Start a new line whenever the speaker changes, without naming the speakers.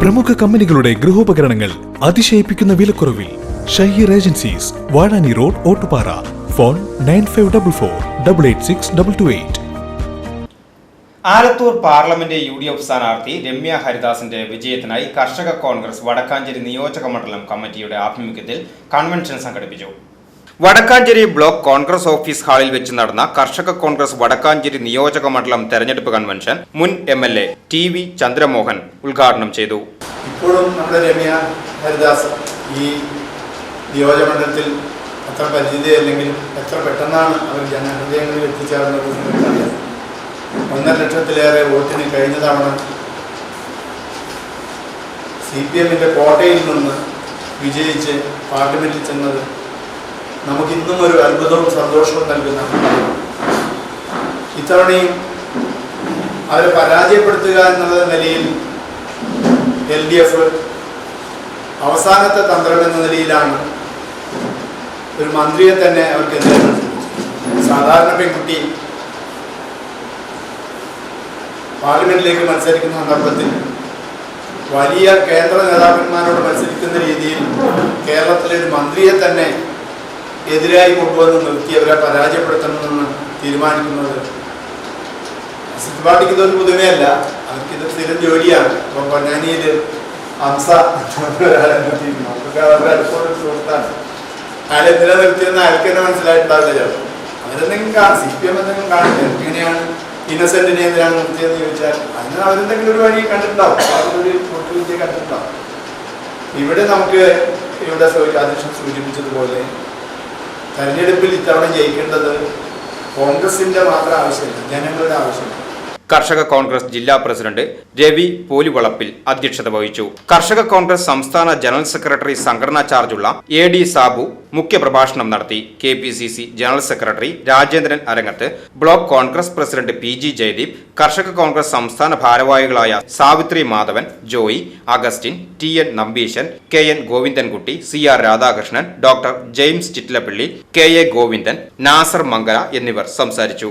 പ്രമുഖ കമ്പനികളുടെ ഗൃഹോപകരണങ്ങൾ അതിശയിപ്പിക്കുന്ന വിലക്കുറവിൽ Shaheer agencies Vazhani road Ottupara. Phone nine five double four double eight six double two eight.
Alathur parliament U D F സ്ഥാനാർത്ഥി രമ്യ ഹരിദാസിന്റെ വിജയത്തിനായി കർഷക കോൺഗ്രസ് വടക്കാഞ്ചേരി നിയോജക മണ്ഡലം കമ്മിറ്റിയുടെ ആഭിമുഖ്യത്തിൽ കൺവെൻഷൻ സംഘടിപ്പിച്ചു. വടക്കാഞ്ചേരി ബ്ലോക്ക് കോൺഗ്രസ് ഓഫീസ് ഹാളിൽ വെച്ച് നടന്ന കർഷക കോൺഗ്രസ് വടക്കാഞ്ചേരി നിയോജക മണ്ഡലം തെരഞ്ഞെടുപ്പ് കൺവെൻഷൻ മുൻ M L A T V Chandramohan ഉദ്ഘാടനം ചെയ്തു.
ഇപ്പോഴും നമ്മുടെ രമ്യ ഹരിദാസ് ഈ നിയോജകമണ്ഡലത്തിൽ അത്ര അല്ലെങ്കിൽ എത്ര പെട്ടെന്നാണ് അവർ ജനഹൃദയങ്ങളിൽ എത്തിച്ചേർന്നത് ഒന്നര ലക്ഷത്തിലേറെ വോട്ടിന് കഴിഞ്ഞ തവണ സി പി എമ്മിന്റെ കോട്ടയിൽ നിന്ന് വിജയിച്ച് പാർലമെന്റിൽ ചെന്നത് നമുക്കിന്നും ഒരു അത്ഭുതവും സന്തോഷവും നൽകുന്ന. ഇത്തവണയും അവരെ പരാജയപ്പെടുത്തുക എന്നുള്ള നിലയിൽ എൽ ഡി എഫ് അവസാനത്തെ തന്ത്രം എന്ന നിലയിലാണ് ഒരു മന്ത്രിയെ തന്നെ അവർക്ക് സാധാരണ പെൺകുട്ടി പാർലമെന്റിലേക്ക് മത്സരിക്കുന്ന സന്ദർഭത്തിൽ വലിയ കേന്ദ്ര നേതാക്കന്മാരോട് മത്സരിക്കുന്ന രീതിയിൽ കേരളത്തിലെ ഒരു മന്ത്രിയെ തന്നെ എതിരായി കൊണ്ടുവന്ന് നിർത്തി അവരെ പരാജയപ്പെടുത്തണമെന്ന് തീരുമാനിക്കുന്നത്. സിറ്റ് പാർട്ടിക്ക് ഇതൊരു പുതുമയല്ല. അവർക്കിത് സ്ഥിരം ജോലിയാണ്. ഇപ്പൊ പൊന്നാനിയിൽ ഹംസ ഒരാളെ നിർത്തിയിരുന്നു. അവർക്ക് അവരുടെ അടുത്തുള്ള സുഹൃത്താണ്. എന്തിനാ നിർത്തിയെന്ന് അയാൾക്ക് തന്നെ മനസ്സിലായിട്ടുണ്ടാവില്ല ചിലപ്പോൾ. അവരെന്തെങ്കിലും കാണും. സി പി എം എന്തെങ്കിലും കാണില്ല എങ്ങനെയാണ് ഇന്നസെന്റിനെ എന്തിനാണ് നിർത്തിയെന്ന് ചോദിച്ചാൽ അതിന് അവരെന്തെങ്കിലും ഒരു വഴി കണ്ടിട്ടുണ്ടാവും. അവരൊരു പൊട്ടുവിദ്യ കണ്ടിട്ടുണ്ടാവും. ഇവിടെ നമുക്ക് ഇവിടെ അധ്യക്ഷൻ സൂചിപ്പിച്ചതുപോലെ തെരഞ്ഞെടുപ്പിൽ ഇത്തവണ ജയിക്കേണ്ടത് കോൺഗ്രസിന്റെ മാത്രം ആവശ്യമില്ല ജനങ്ങളുടെ ആവശ്യമില്ല.
കർഷക കോൺഗ്രസ് ജില്ലാ പ്രസിഡന്റ് രവി പോലിവളപ്പിൽ അധ്യക്ഷത വഹിച്ചു. കർഷക കോൺഗ്രസ് സംസ്ഥാന ജനറൽ സെക്രട്ടറി സംഘടനാ ചാർജുള്ള എ ഡി സാബു മുഖ്യപ്രഭാഷണം നടത്തി. K P C C general secretary Rajendran Arangath block Congress president P G Jayadeep കർഷക കോൺഗ്രസ് സംസ്ഥാന ഭാരവാഹികളായ Savithri Madhavan Joy Augustine T N Nambeesan K N Govindankutty C R Radhakrishnan doctor James Chittilappally K A Govindan Nasar Mangala എന്നിവർ സംസാരിച്ചു.